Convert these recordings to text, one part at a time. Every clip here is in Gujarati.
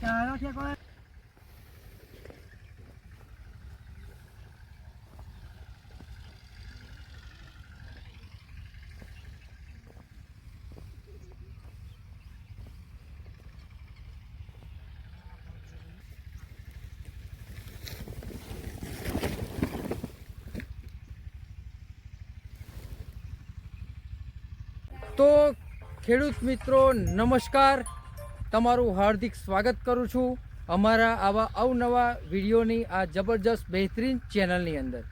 તો ખેડૂત મિત્રો, નમસ્કાર. તમારું હાર્દિક સ્વાગત કરું છું અમારા આવા અવનવા વિડીયોની આ જબરજસ્ત બહેતરીન ચેનલની અંદર.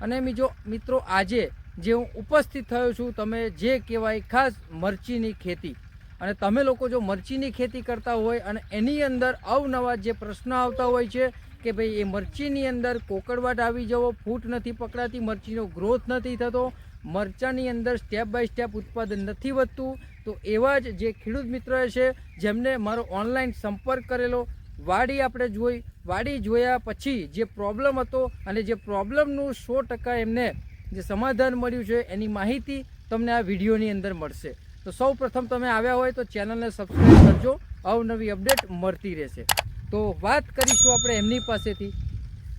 અને બીજો મિત્રો, આજે જે હું ઉપસ્થિત થયો છું, તમે જે કહેવાય ખાસ મરચીની ખેતી, અને તમે લોકો જો મરચીની ખેતી કરતા હોય અને એની અંદર અવનવા જે પ્રશ્ન આવતા હોય છે કે ભાઈ એ મરચીની અંદર કોકડવાટ આવી જવો, ફૂટ નથી પકડાતી, મરચીનો ગ્રોથ નથી થતો મરચાની અંદર સ્ટેપ બાય સ્ટેપ ઉત્પાદન નથી વધતું તો એવા જ જે ખેડૂત મિત્રો છે જેમને મારો ઓનલાઈન સંપર્ક કરેલો વાડી આપણે જોઈ વાડી જોયા પછી જે પ્રોબ્લેમ હતો અને જે પ્રોબ્લેમનું સો ટકા એમને જે સમાધાન મળ્યું છે એની માહિતી તમને આ વિડીયોની અંદર મળશે. તો સૌ પ્રથમ તમે આવ્યા હોય તો ચેનલને સબસ્ક્રાઈબ કરજો અવનવી અપડેટ મળતી રહેશે. તો વાત કરીશું આપણે એમની પાસેથી.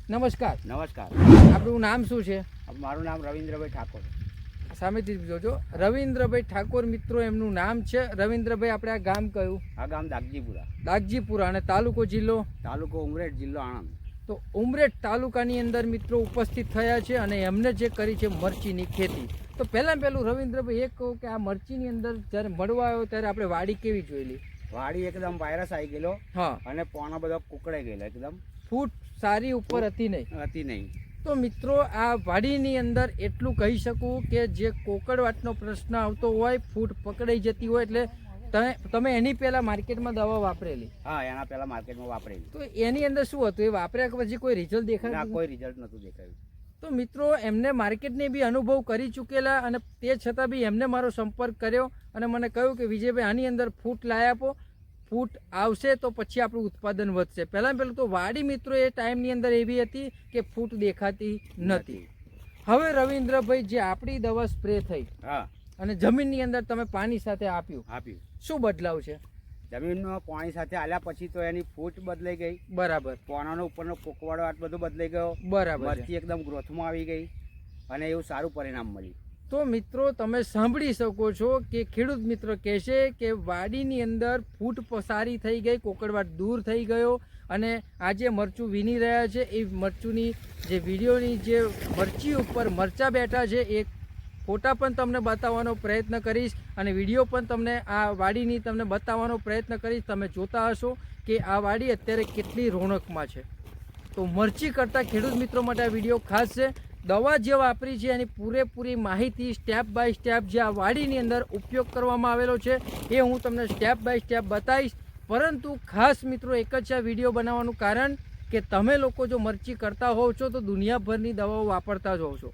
નમસ્કાર. નમસ્કાર. આપણું નામ શું છે? મારું નામ રવિન્દ્રભાઈ ઠાકોર. સામેથી જોજો. રવિન્દ્રભાઈ ઠાકોર મિત્રો એમનું નામ છે. રવિન્દ્રભાઈ આપણે આ ગામ કયું? આ ગામ દાગજીપુરા. દાગજીપુરા અને તાલુકો જિલ્લો? તાલુકો ઉમરેઠ જિલ્લો આણંદ. તો ઉમરેઠ તાલુકાની અંદર મિત્રો ઉપસ્થિત થયા છે અને એમને જે કરી છે મરચીની ખેતી. તો પહેલાં પહેલું રવિન્દ્રભાઈ એક કહું કે આ મરચીની અંદર જ્યારે મળવા આવ્યો ત્યારે આપણે વાડી કેવી જોયેલી? વાડી એકદમ વાયરસ આવી ગયેલો હા. અને પોણા બધા કુકડાઈ ગયેલા એકદમ. ફૂટ સારી ઉપર હતી નહીં. હતી નહીં. તો મિત્રો આ વાડીની અંદર એટલું કહી શકું કે જે કોકડવાટનો પ્રશ્ન આવતો હોય ફૂટ પકડાઈ જતી હોય એટલે તમે એની પહેલાં માર્કેટમાં દવા વાપરેલી? હા એના પહેલા માર્કેટમાં વાપરેલી. તો એની અંદર શું હતું? એ વાપર્યા કે પછી કોઈ રિઝલ્ટ દેખાય કોઈ રિઝલ્ટ નતું દેખાયું. તો મિત્રો એમને માર્કેટની બી અનુભવ કરી ચૂકેલા અને તે છતાં બી એમને મારો સંપર્ક કર્યો અને મને કહ્યું કે વિજયભાઈ આની અંદર ફૂટ લાવી આપો. ફૂટ આવશે તો પછી આપણું ઉત્પાદન વધશે. પહેલાં પહેલું તો વાડી મિત્રો એ ટાઈમની અંદર એવી હતી કે ફૂટ દેખાતી નથી. હવે રવિન્દ્રભાઈ જે આપણી દવા સ્પ્રે થઈ હા. અને જમીનની અંદર તમે પાણી સાથે આપ્યું આપ્યું. શું બદલાવ છે? જમીનમાં પાણી સાથે આલ્યા પછી તો એની ફૂટ બદલાઈ ગઈ. બરાબર. પોણાનો ઉપરનો કોકવાડો આટ બધો બદલાઈ ગયો. બરાબર મરચી એકદમ ગ્રોથમાં આવી ગઈ અને એવું સારું પરિણામ મળ્યું. તો મિત્રો, તમે સાંભળી શકો છો કે ખેડૂત મિત્ર કહેશે કે વાડીની અંદર ફૂટ પસારી સારી થઈ ગઈ, કોકડવાટ દૂર થઈ ગયો અને આજે મરચું વીણી રહ્યા છે. એ મરચુંની જે વિડીયોની જે મરચી ઉપર મરચા બેઠા છે, એ ફોટા પણ તમને બતાવવાનો પ્રયત્ન કરીશ અને વીડિયો પણ તમને આ વાડીની તમને બતાવવાનો પ્રયત્ન કરીશ. તમે જોતા હશો કે આ વાડી અત્યારે કેટલી રોનકમાં છે. તો મરચી કરતાં ખેડૂત મિત્રો માટે આ વીડિયો ખાસ છે. દવા જે વાપરી છે એની પૂરેપૂરી માહિતી સ્ટેપ બાય સ્ટેપ જે આ વાડીની અંદર ઉપયોગ કરવામાં આવેલો છે, એ હું તમને સ્ટેપ બાય સ્ટેપ બતાવીશ. પરંતુ ખાસ મિત્રો એક જ આ વીડિયો બનાવવાનું કારણ કે તમે લોકો જો મરચી કરતા હોવ છો, તો દુનિયાભરની દવાઓ વાપરતા જ હોવ છો.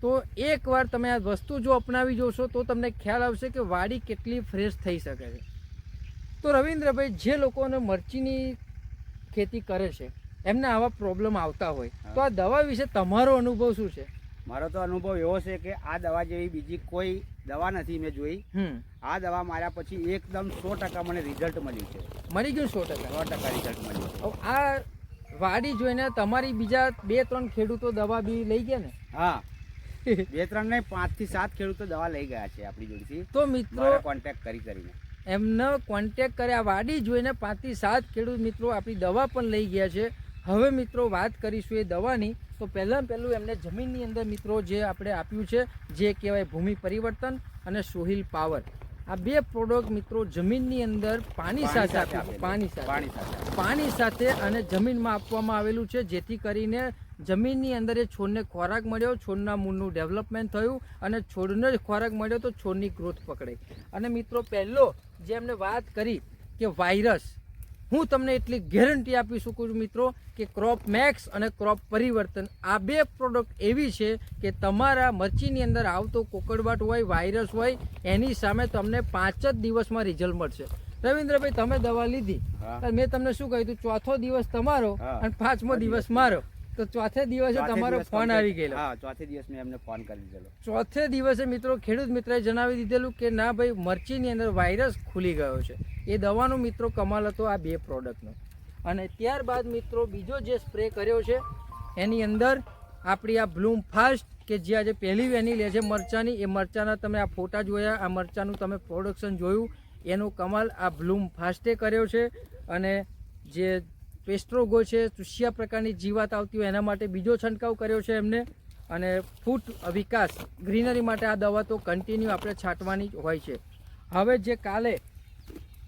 તો એકવાર તમે આ વસ્તુ જો અપનાવી જોશો, તો તમને ખ્યાલ આવશે કે વાડી કેટલી ફ્રેશ થઈ શકે છે. તો રવિન્દ્રભાઈ, જે લોકોને મરચીની ખેતી કરે છે એમને આવા પ્રોબ્લેમ આવતા હોય. તો આ દવા વિશે તમારો અનુભવ શું છે? મારો તો અનુભવ એવો છે કે આ દવા જેવી બીજી કોઈ દવા નથી મેં જોઈ. આ દવા માર્યા પછી એકદમ સો ટકા મને રિઝલ્ટ મળ્યું છે. મરી ગયું સો ટકા? સો ટકા રિઝલ્ટ મળ્યું આ વાડી જોઈને તમારી બીજા બે ત્રણ ખેડૂતો દવા બી લઈ ગયા ને? હા. બે ત્રણ ને પાંચથી સાત ખેડૂતો દવા લઈ ગયા છે આપણી જોડેથી. તો મિત્રો કોન્ટેક કોન્ટેક્ટ કરી કરીને. એમનો કોન્ટેક કર્યા વાડી જોઈને પાંચથી સાત ખેડૂત મિત્રો આપણી દવા પણ લઈ ગયા છે. હવે મિત્રો વાત કરીશું એ દવાની. તો પહેલાં પહેલું એમને જમીનની અંદર મિત્રો જે આપણે આપ્યું છે જે કહેવાય ભૂમિ પરિવર્તન અને સોહિલ પાવર. આ બે પ્રોડક્ટ મિત્રો જમીનની અંદર પાણી સાથે પાણી સાથે. પાણી સાથે. પાણી સાથે અને જમીનમાં આપવામાં આવેલું છે જેથી કરીને જમીનની અંદર એ છોડને ખોરાક મળ્યો છોડના મૂળનું ડેવલપમેન્ટ થયું અને છોડને જ ખોરાક મળ્યો તો છોડની ગ્રોથ પકડે અને મિત્રો પહેલો જે એમને વાત કરી કે વાયરસ હું તમને એટલી ગેરંટી આપી શકું છું મિત્રો કે ક્રોપ મેક્સ અને ક્રોપ પરિવર્તન આ બે પ્રોડક્ટ એવી છે કે તમારા મરચીની અંદર આવતો કોકડવાટ હોય વાયરસ હોય એની સામે તમને પાંચ જ દિવસમાં રિઝલ્ટ મળશે. રવિન્દ્રભાઈ તમે દવા લીધી. મેં તમને શું કહ્યું ચોથો દિવસ તમારો અને પાંચમો દિવસ. મારો. તો ચોથે દિવસે તમારો ફોન આવી ગયેલો. હા ચોથે દિવસ મેં એમને ફોન કરી દીધેલો. ચોથે દિવસે મિત્રો ખેડૂત મિત્રએ જણાવી દીધેલું કે ના ભાઈ મરચીની અંદર વાયરસ ખુલી ગયો છે. એ દવાનો મિત્રો કમાલ હતો આ બે પ્રોડક્ટનો. અને ત્યારબાદ મિત્રો બીજો જે સ્પ્રે કર્યો છે એની અંદર આપણી આ બ્લૂમ ફાસ્ટ કે જે આજે પહેલી વેની લે છે મરચાની એ મરચાના તમે આ ફોટા જોયા આ મરચાનું તમે પ્રોડક્શન જોયું એનો કમાલ આ બ્લૂમ ફાસ્ટે કર્યો છે. અને જે પેસ્ટ્રોગો છે ચૂસિયા પ્રકારની જીવાત આવતી હોય એના માટે બીજો છંટકાવ કર્યો છે એમને. અને ફૂટ વિકાસ ગ્રીનરી માટે આ દવા તો કન્ટિન્યુ આપણે છાંટવાની જ હોય છે. હવે જે કાલે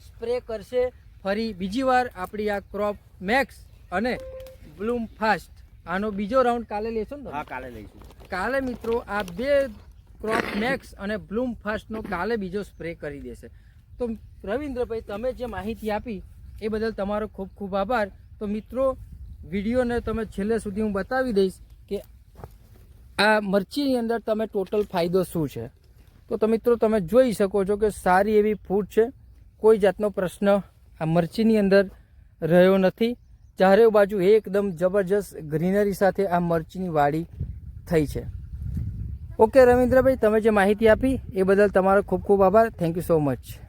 સ્પ્રે કરશે ફરી બીજી વાર આપણી આ ક્રોપ મેક્સ અને બ્લૂમ ફાસ્ટ. આનો બીજો રાઉન્ડ કાલે લેશો ને હા કાલે લઈશું. કાલે મિત્રો આ બે ક્રોપ મેક્સ અને બ્લૂમ ફાસ્ટનો કાલે બીજો સ્પ્રે કરી દેશે. તો રવિન્દ્રભાઈ તમે જે માહિતી આપી એ બદલ તમારો ખૂબ ખૂબ આભાર. તો મિત્રો, વિડીયોને તમે છેલ્લે સુધી હું બતાવી દઈશ કે આ મરચીની અંદર તમે ટોટલ ફાયદો શું છે. તો તો મિત્રો, તમે જોઈ શકો છો કે સારી એવી ફૂડ છે. કોઈ જાતનો પ્રશ્ન આ મરચીની અંદર રહ્યો નથી. ચારે બાજુ એકદમ જબરજસ્ત ગ્રીનરી સાથે આ મરચીની વાડી થઈ છે. ઓકે રવિન્દ્રભાઈ, તમે જે માહિતી આપી એ બદલ તમારો ખૂબ ખૂબ આભાર. Thank you so much